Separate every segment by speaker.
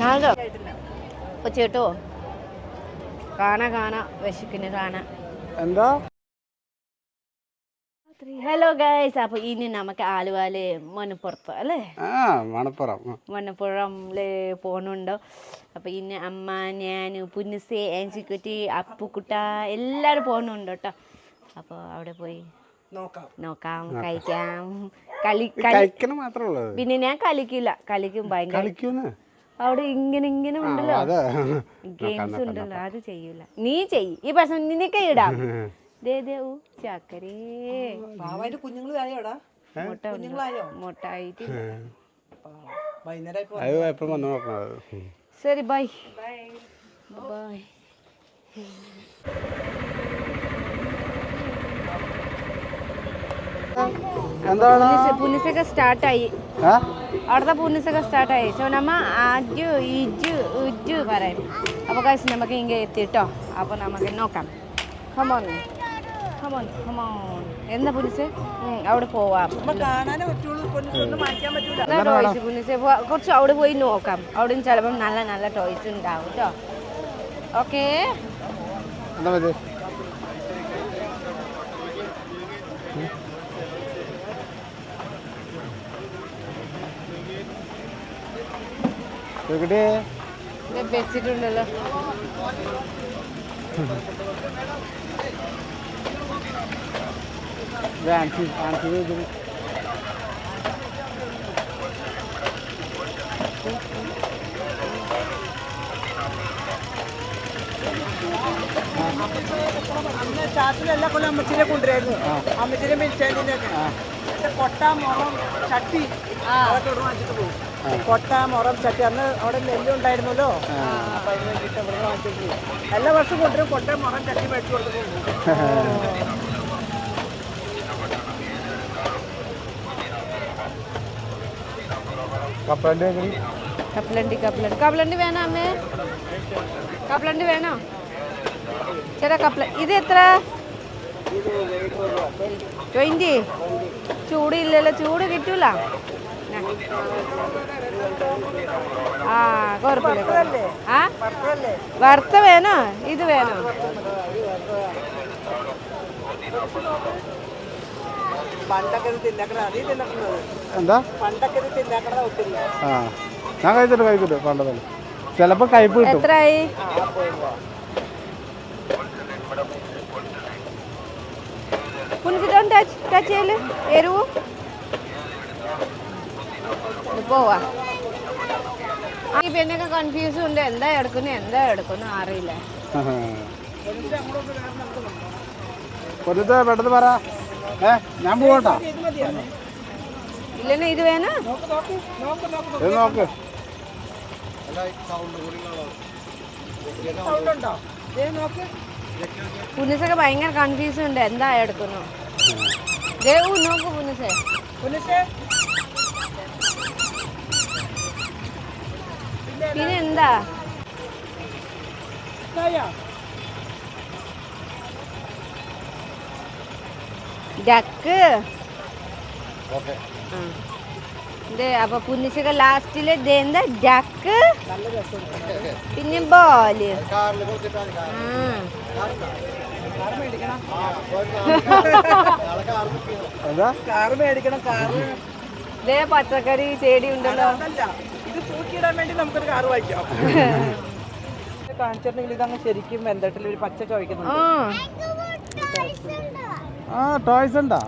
Speaker 1: ഞാനോ ചേട്ടോ കാണാ കാണാ വിശക്കിന് കാണാ.
Speaker 2: എന്താ?
Speaker 1: ഹലോ ഗൈസ് അപ്പൊ ഇനി നമുക്ക് ആലുവാൽ മണപ്പുറത്ത് അല്ലേ?
Speaker 2: ആ മണപ്പുറം.
Speaker 1: മണപ്പുറംൽ പോണുണ്ടോ? അപ്പൊ ഇനി അമ്മ ഞാൻ പുന്നിസെ ഏൻസിക്കുട്ടി അപ്പുക്കുട്ട എല്ലാരും പോണുണ്ട് കേട്ടോ. അപ്പോൾ അവിടെ പോയി നോക്കാം കഴിക്കാം. കളി കളി.
Speaker 2: മാത്രമേ
Speaker 1: പിന്നെ ഞാൻ കളിക്കില്ല. കളിക്കും ഭയങ്കര.
Speaker 2: കളിക്കുന്നു?
Speaker 1: അവിടെ ഇങ്ങനെ ഇങ്ങനെ ഉണ്ടല്ലോ.
Speaker 2: അതെ.
Speaker 1: ഗെയിംസ് ഉണ്ടല്ലോ. അത് ചെയ്യൂല. നീ ചെയ്. ഈ പ്രശ്നം നിനക്ക് ഇടാം. ദേ ദേ ഊ ചക്കരേ.
Speaker 3: പാവായിട്ട് കുഞ്ഞുങ്ങളായോടാ
Speaker 1: മുട്ട മുട്ടായിട്ട്.
Speaker 3: വൈകുന്നേരം
Speaker 2: അത് എപ്പോഴും വന്ന് നോക്കണത്
Speaker 1: ശരി ബൈ. ബൈ.
Speaker 2: എന്താണ്?
Speaker 1: പുലിസൊക്കെ സ്റ്റാർട്ടായി.
Speaker 2: ആ
Speaker 1: അവിടുത്തെ പുലിസൊക്കെ സ്റ്റാർട്ടായി. സോ നമ്മ അജു ഇജു ഉജു പറയും. അപ്പോൾ കാശ് നമുക്ക് ഇങ്ങനെ എത്തിട്ടോ. അപ്പോൾ നമുക്ക് നോക്കാം. കമോൺ കമോൺ കമോൺ എന്താ പുലിസ് അവിടെ പോവാം. ടോയ്സ് പുലിസ് കുറച്ച് അവിടെ പോയി നോക്കാം. അവിടെ ചിലപ്പം നല്ല നല്ല ടോയ്സ് ഉണ്ടാവും കേട്ടോ ഓക്കേ
Speaker 2: എന്താ
Speaker 1: വെച്ചിട്ടുണ്ടല്ലോ.
Speaker 2: ആൻസി ആൻസി ചോദിച്ചു
Speaker 3: അന്ന് ചാറ്റിൽ എല്ലാ കൊല്ലം അമ്മച്ചിനെ കൊണ്ടുവരായിരുന്നു. അമ്മച്ചിനെ മിൽച്ചാൻഡിന്റെ ഒക്കെ പക്ഷെ കൊട്ട മുറം ചട്ടി അതൊക്കെ ഇവിടെ വാങ്ങിച്ചിട്ട് പോകും. കൊട്ട മുറം ചട്ടി അന്ന് അവിടെ നെല്ല് ഉണ്ടായിരുന്നല്ലോ. അപ്പൊ അതിന് വേണ്ടിയിട്ട് ഇവിടെ വാങ്ങിച്ചിട്ട് പോകും എല്ലാ വർഷവും കൊണ്ടുവരും. കൊട്ട മുറം ചട്ടി മേടിച്ചു
Speaker 2: കപ്പലിന്റെ
Speaker 1: കപ്പലണ്ടി കപ്പലണ്ടി കപ്പലണ്ടി. വേണോ അമ്മേ? കപ്പലണ്ടി വേണോ? ചേട്ടാ കപ്പല ഇത് എത്ര? ട്വന്റി ചൂടില്ലല്ലോ. ചൂട് കിട്ടൂല. ആ കുഴപ്പമില്ല വറുത്ത വേണോ ഇത് വേണോ
Speaker 2: എന്താ? ആ ഞാൻ കഴിച്ചിട്ട് കഴിക്കട്ടെ ചിലപ്പോ കയ്പ് കിട്ടും.
Speaker 1: എത്രയായി ടച്ച് ടച്ച് ചെയ്യൽ? എരിവ്? പോവാ. ആ, ഈ പെണ്ണൊക്കെ കൺഫ്യൂസും ഉണ്ട്. എന്താ എടുക്കുന്നു? എന്താ എടുക്കുന്നു അറിയില്ല.
Speaker 2: പെട്ടെന്ന് പറ. ഞാൻ പോകട്ടോ
Speaker 1: ഇല്ലെന്നെ ഇത് വേണോ?
Speaker 3: നോക്ക്.
Speaker 1: പുനിസൊക്കെ ഭയങ്കര കൺഫ്യൂസ് ഉണ്ട്. എന്താ എടുക്കുന്നു? ദേവു നോക്കൂ പുനസേ
Speaker 3: പുലിസേ
Speaker 1: എന്താ ഇത് അപ്പൊ പുനിസൊക്കെ ലാസ്റ്റിൽ എന്താ
Speaker 3: രസമുണ്ട്
Speaker 1: പിന്നെ
Speaker 3: ബോൽ.
Speaker 1: ഇതേ പച്ചക്കറി ചെടി ഉണ്ടല്ലോ.
Speaker 3: തൂക്കിയിടാൻ വേണ്ടി നമുക്കൊരു കാറ് വായിക്കാം കാണിച്ചിട്ടുണ്ടെങ്കിൽ ഇതങ്ങ് ശരിക്കും വെന്തട്ടിൽ ഒരു പച്ച
Speaker 1: ആ
Speaker 3: ചോദിക്കുന്നുണ്ട്.
Speaker 2: ആ. ടോയ്സ് ഉണ്ടാ?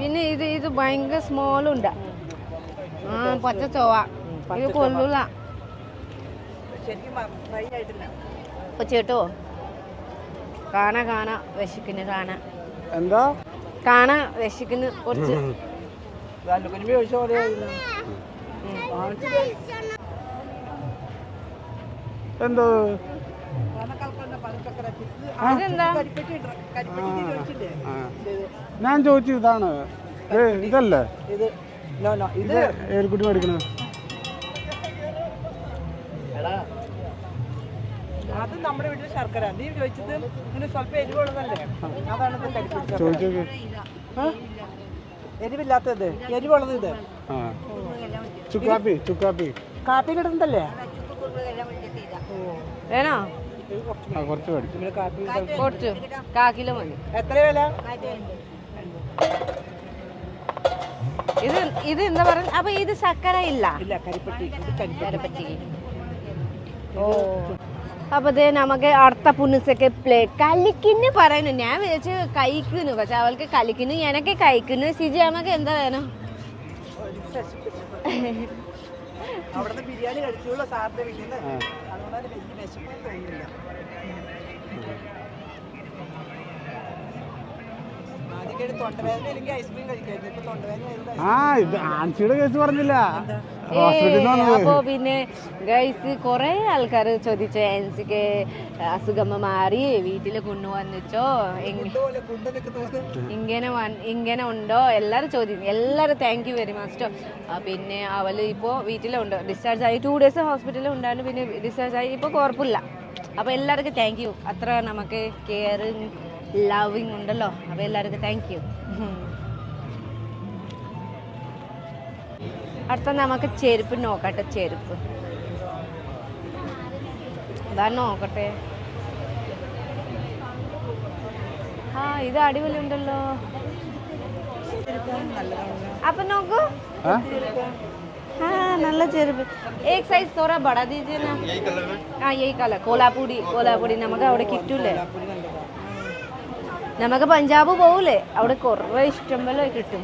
Speaker 1: പിന്നെ ഇത് ഇത് ഭയങ്കര സ്മോൾ ഉണ്ട്. ആ പച്ച ചോവ ഇത് കൊള്ളൂല. ചേട്ടോ. കാണാ കാണാ. വിശക്കുന്നു കാണാ.
Speaker 2: എന്താ?
Speaker 1: കാണാ വിശക്കുന്നു കുറച്ച്.
Speaker 2: ആ. ഞാൻ ചോദിച്ചു ഇതാണ്. ഏ ഇതല്ലേ?
Speaker 3: ഇത് നോ നോ ഇത്
Speaker 2: ഇത് ഏൽക്കുട്ടി മേടിക്കണത്
Speaker 3: അത് നമ്മുടെ വീട്ടിൽ ശർക്കര. നീ ചോദിച്ചത് ഇങ്ങനെ സ്വല്പം എരിവുള്ളതല്ലേ? അതാണ്
Speaker 2: ചോദിച്ചു
Speaker 3: എരിവില്ലാത്തത് എരിവുള്ളത് ഇത്.
Speaker 2: ചുക്കാപ്പി ചുക്കാപ്പി.
Speaker 3: കാപ്പി കിട്ടുന്നതല്ലേ
Speaker 1: വേണോ?
Speaker 2: കുറച്ച്
Speaker 1: കുറച്ച്. കാ കിലോ മതി.
Speaker 3: എത്ര വില?
Speaker 1: ഇത് ഇത് എന്താ പറയുക അപ്പൊ ഇത് സക്കര ഇല്ല? കരപ്പറ്റി ഓ. അപ്പൊ ഇത് നമുക്ക് അടുത്ത പുനുസൊക്കെ പ്ലേ കളിക്കുന്നു പറയുന്നു. ഞാൻ വിചാരിച്ച് കഴിക്കുന്നു. പക്ഷെ അവൾക്ക് കളിക്കുന്നു എനക്ക് കഴിക്കുന്നു. സിജി നമുക്ക് എന്താ വേണം?
Speaker 3: അവിടുത്തെ ബിരിയാണി കഴിച്ചുള്ള സാറിന്റെ വീട്ടിൽ നിന്ന് അതുകൊണ്ട് വലിയ വിശപ്പ് തോന്നുന്നില്ല
Speaker 2: ആ ഇത് ആൻസിയുടെ കേസ് പറഞ്ഞില്ല.
Speaker 1: അപ്പോ
Speaker 2: വന്നത്
Speaker 1: പിന്നെ ഗൈസ് കുറെ ആൾക്കാർ ചോദിച്ചു എൻസിക്ക് അസുഖം മാറി വീട്ടിൽ കൊണ്ടുവന്നിച്ചോ ഇങ്ങനെ ഇങ്ങനെ ഉണ്ടോ? എല്ലാവരും ചോദിച്ചു എല്ലാവരും താങ്ക് യു വെരി മച്ച് പിന്നെ അവൾ ഇപ്പോൾ വീട്ടിലുണ്ട്. ഡിസ്ചാർജ് ആയി. ടു ഡേയ്സ് ഹോസ്പിറ്റലിൽ ഉണ്ടായിരുന്നു. പിന്നെ ഡിസ്ചാർജ് ആയി. ഇപ്പോൾ കുഴപ്പമില്ല അപ്പോൾ എല്ലാവർക്കും താങ്ക് യു അത്ര നമുക്ക് കെയറിങ് ലവിങ് ഉണ്ടല്ലോ. അപ്പോൾ എല്ലാവർക്കും താങ്ക് യു അടുത്ത നമുക്ക് ചെരുപ്പ് നോക്കട്ടെ ചെരുപ്പ് ഇതാ നോക്കട്ടെ ആ ഇത് അടിപൊളി ഉണ്ടല്ലോ അപ്പൊ നോക്കൂ
Speaker 2: ആ?
Speaker 1: हाँ नल्ला ചെരുപ്പ് एक साइज थोड़ा बड़ा दीजिए ना यही कलर में हाँ यही कलर कोलापुड़ी कोलापुड़ी നമുക്ക് അവിടെ കിട്ടൂലേ നമുക്ക് പഞ്ചാബ് പോകൂലേ അവിടെ കുറേ ഇഷ്ടം പോലെ കിട്ടും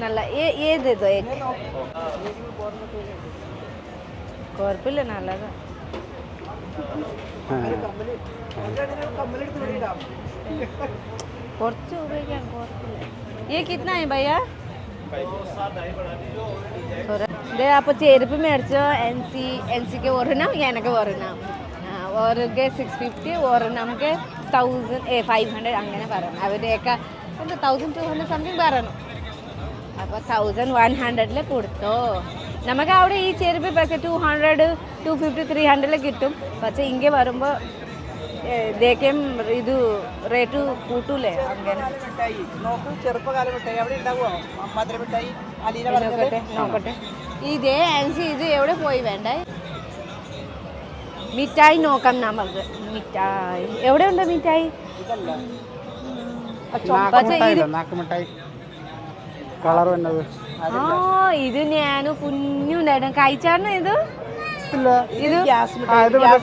Speaker 1: नल्ला ये ये
Speaker 2: दे
Speaker 3: दो एक कॉर्पिल नाला का
Speaker 1: കുറച്ച് ഉപയോഗിക്കാം ഈ കിട്ടന ഭയ്യ ദേ അപ്പോൾ ചെരുപ്പ് മേടിച്ചോ എൻ സി എൻ സിക്ക് ഒരെണ്ണം എനിക്ക് ഒരെണ്ണം. ഓരോക്ക് സിക്സ് ഫിഫ്റ്റി ഒരെണ്ണമൊക്കെ തൗസൻഡ് ഫൈവ് ഹൺഡ്രഡ് അങ്ങനെ പറയണം. അവരെയൊക്കെ എന്താ തൗസൻഡ് ടു ഹൺഡ്രഡ് സംതിങ് പറയണം. അപ്പോൾ തൗസൻഡ് വൺ ഹൺഡ്രഡിൽ കൊടുത്തോ. നമുക്ക് അവിടെ ഈ ചെരുപ്പ് പക്ഷേ two hundred two fifty three ഹൺഡ്രഡിൽ കിട്ടും. പക്ഷേ ഇങ്ങനെ വരുമ്പോൾ ഇതേക്കും ഇത് റേറ്റ് കൂട്ടൂലേ അങ്ങനെ.
Speaker 3: ചെറുപ്പകാല മിഠായി നോക്കൂ ചെറുപ്പകാല മിഠായി അവിടെ ഉണ്ടാവുമോ മധുര മിഠായി? അലീന
Speaker 1: നോക്കട്ടെ നോക്കട്ടെ. ഇതേ ആൻസി ഇത് എവിടെ പോയി വേണ്ട? മിഠായി നോക്കാം നമുക്ക്. മിഠായി. എവിടെ ഉണ്ട് മിഠായി
Speaker 2: ഇല്ലേ? നാക്ക് മിഠായി കളർ വന്നത്?
Speaker 1: ആ ഇത് ഞാൻ കുഞ്ഞുണ്ടായിരുന്നു കഴിച്ചാണ് ഇത്? ഇത്?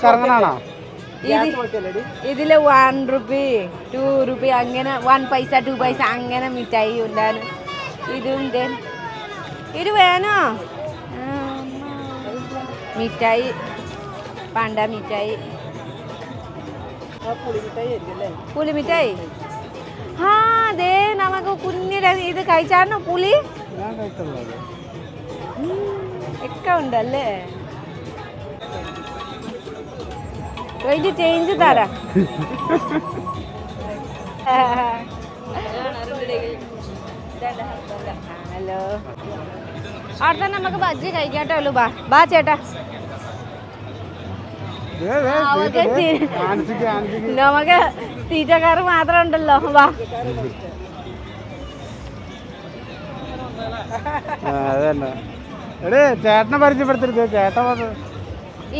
Speaker 2: കറങ്ങണാണോ
Speaker 1: ഇതിൽ വൺ റുപ്പി ടു റുപ്പി അങ്ങനെ വൺ പൈസ ടു പൈസ അങ്ങനെ മിഠായി ഉണ്ടായിരുന്നു. ഇതുണ്ട് ഇത് വേണോ? മിഠായി. പണ്ട മിഠായി.
Speaker 3: പുളി മിഠായി
Speaker 1: ആ അതെ നമുക്ക് കുഞ്ഞിര ഇത് കഴിച്ചാണോ പുളി? ഒക്കെ ഉണ്ടല്ലേ? ഇത് ചേഞ്ച് തരാം. ഹലോ. അവിടെ നമുക്ക് ബജ്ജി കഴിക്കാട്ടോ ബാ ബാ ചേട്ടാ
Speaker 2: ദേ, ദേ,
Speaker 1: അവൾക്ക്
Speaker 2: ദേ, ദേ.
Speaker 1: ചി-
Speaker 2: ആൻസിക്ക് ആൻസിക്ക്
Speaker 1: നമുക്ക് തീറ്റക്കാർ മാത്രം ഉണ്ടല്ലോ. വാ.
Speaker 2: ആ, അത് എടേ ചേട്ടനെ പരിചയപ്പെടുത്തരുത് ചേട്ടൻ വന്ന്.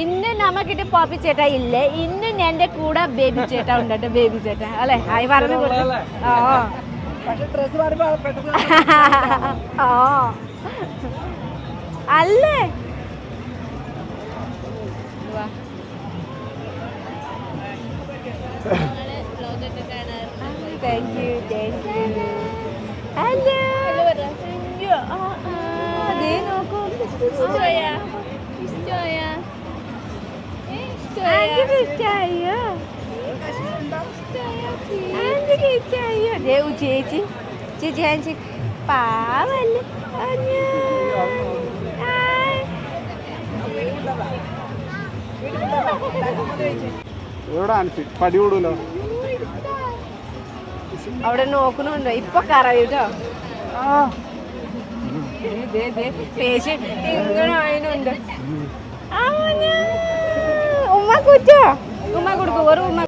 Speaker 1: ഇന്ന് നമുക്കിട്ട് പോപ്പി ചേട്ടാ ഇല്ലേ? ഇന്ന് എന്റെ കൂടെ ബേബി ചേട്ടാ ഉണ്ട് ബേബി ചേട്ട. അല്ലെ? ആയി പറഞ്ഞു ഓ അല്ലേ? Thank you thank you hello അയ്യോ ആ ആ അതേ നോക്കൂ ആന്റിക്ക് ഇഷ്ടായോ ആന്റിക്ക് ഇഷ്ടായോ ദേവു ചേച്ചി ചേച്ചി ആൻസി പാവല്ലേ അഞ്ഞോ. ഹായ്.
Speaker 2: എവിടെ അനച്ച് പടി കൂടുമല്ലോ
Speaker 1: അവിടെ നോക്കണുണ്ടോ ഇപ്പൊ കറയൂട്ടോ ഇങ്ങനെ അതിനുണ്ട് ഉമ്മ കുറ്റോ? ഉമ്മ കൊടുക്കും ഒരു ഉമ്മ.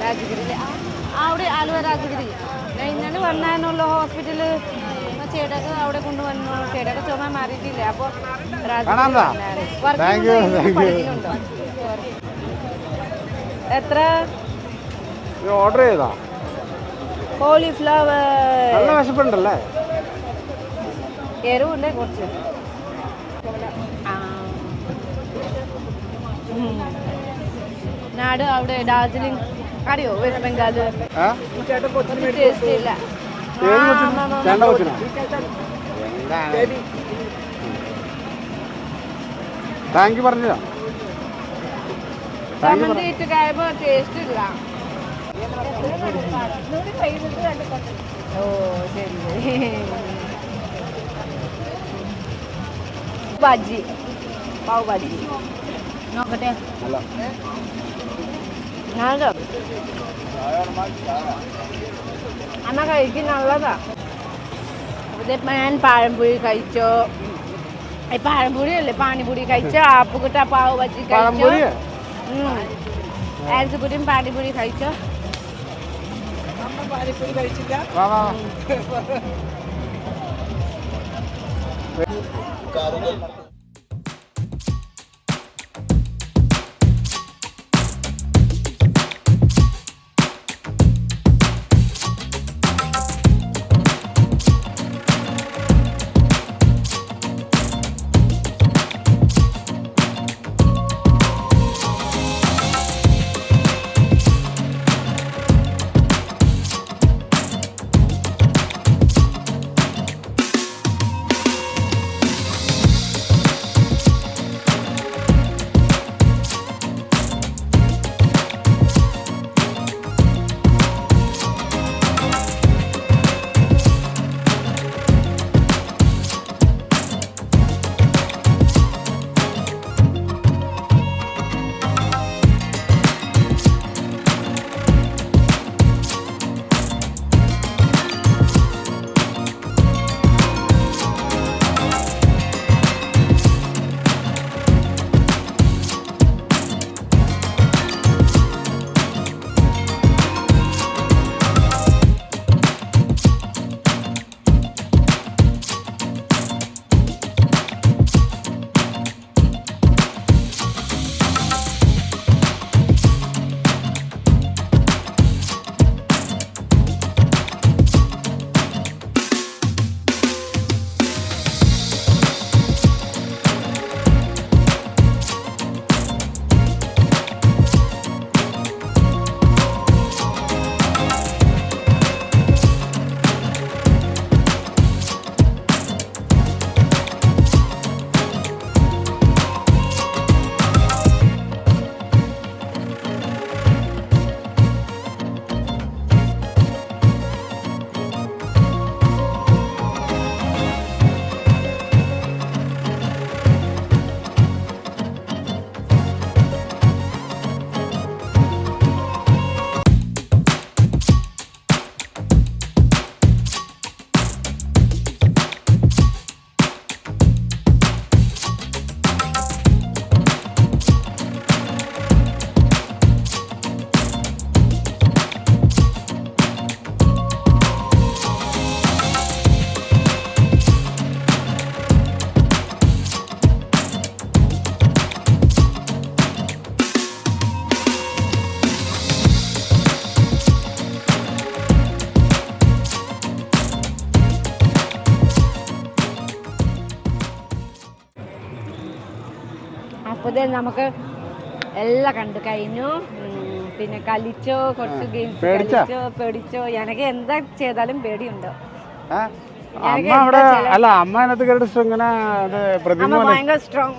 Speaker 1: രാജഗിരിയിൽ അവിടെ ആലുവ രാജഗിരി. ഞാൻ ഇന്നലെ വന്നായിരുന്നല്ലോ ഹോസ്പിറ്റലിൽ ചേട്ടക്ക് അവിടെ കൊണ്ടുവന്നു ചേട്ടക്ക് ചുമ മാറിയിട്ടില്ല. അപ്പോൾ. എത്ര?
Speaker 2: ഓർഡർ ചെയ്താ
Speaker 1: കോളിഫ്ലവർ
Speaker 2: നല്ല വിശപ്പുണ്ടല്ലേ?
Speaker 1: എരിവുണ്ട് കുറച്ച്. നാട് അവിടെ ഡാർജിലിംഗ്. അറിയോ? വെസ്റ്റ് ബംഗാൾ ഇല്ല.
Speaker 2: ചേണ്ട കൊച്ചിനോ താങ്ക് യു പറഞ്ഞില്ല
Speaker 1: ഓ ശരി ബജി പാവ് ബജി നോക്കട്ടെ
Speaker 2: അല്ല
Speaker 1: ഞാനോ അമ്മ കഴിക്കുന്നുള്ളതാ. ഇതിപ്പോ ഞാൻ പഴംപൊരി കഴിച്ചോ? ഈ പഴംപൊരി അല്ലേ പാനിപൂരി കഴിച്ചോ? ആപ്പുകുട്ട പാവ് ബജി കഴിച്ചോ? ആൻസുകുട്ടിയും പാനിപൂരി കഴിച്ചോ?
Speaker 3: അമ്മ പാനിപ്പൂരി കഴിച്ചില്ല
Speaker 2: വാ
Speaker 1: അപ്പോൾ നമുക്ക് എല്ലാം കണ്ടു. കഴിഞ്ഞു. പിന്നെ കളിച്ചോ കുറച്ച് ഗെയിംസ്
Speaker 2: പേടിച്ചാ?
Speaker 1: കളിച്ചോ പേടിച്ചോ. എനിക്ക് എന്താ ചെയ്താലും പേടിയുണ്ടോ?
Speaker 2: അമ്മ അവിടെ അല്ല അമ്മ അതിനകത്ത് കയറിട്ട് ഇങ്ങനെ
Speaker 1: ഭയങ്കര സ്ട്രോങ്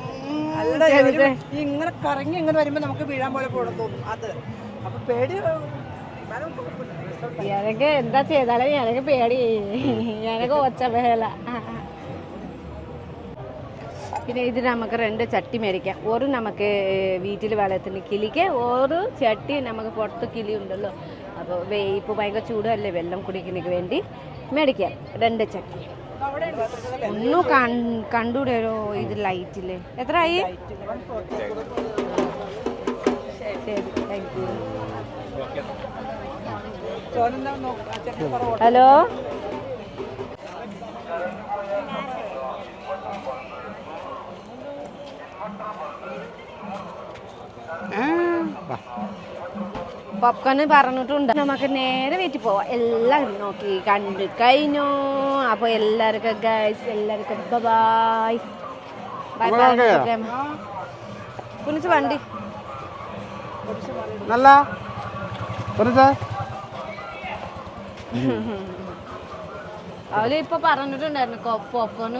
Speaker 3: ഇങ്ങനെ കറങ്ങി ഇങ്ങനെ വരുമ്പോ നമുക്ക് വീഴാൻ പോലെ പോകണം തോന്നും. അത്. അപ്പൊ പേടി
Speaker 1: എനിക്ക് എന്താ ചെയ്താലും എനിക്ക് പേടി. എനിക്ക് ഒച്ച ബഹല പിന്നെ ഇത് നമുക്ക് രണ്ട് ചട്ടി മേടിക്കാം. ഒരു നമുക്ക് വീട്ടിൽ വെള്ളത്തിന് കിളിക്ക് ഒരു ചട്ടി നമുക്ക് പുറത്ത് കിളി ഉണ്ടല്ലോ അപ്പോൾ ഇപ്പോൾ ഭയങ്കര ചൂടല്ലേ വെള്ളം കുടിക്കുന്നതിന് വേണ്ടി മേടിക്കാം. രണ്ട് ചട്ടി. ഒന്നും കണ്ടുകൂടോ ഇത് ലൈറ്റിൽ എത്ര ആയി ഹലോ? പോപ്കോൺ പറഞ്ഞിട്ടുണ്ട്. നമുക്ക് നേരെ വീട്ടിൽ പോവാം. എല്ലാവരും നോക്കി കണ്ടു കഴിഞ്ഞു. അപ്പോൾ എല്ലാവർക്കും ഗൈസ് എല്ലാവർക്കും ബൈ ബൈ
Speaker 2: ബൈ
Speaker 1: കുനിച്ച് വണ്ടി.
Speaker 2: നല്ല.
Speaker 1: ഇപ്പൊ പറഞ്ഞിട്ടുണ്ടായിരുന്നു പോപ്കോൺ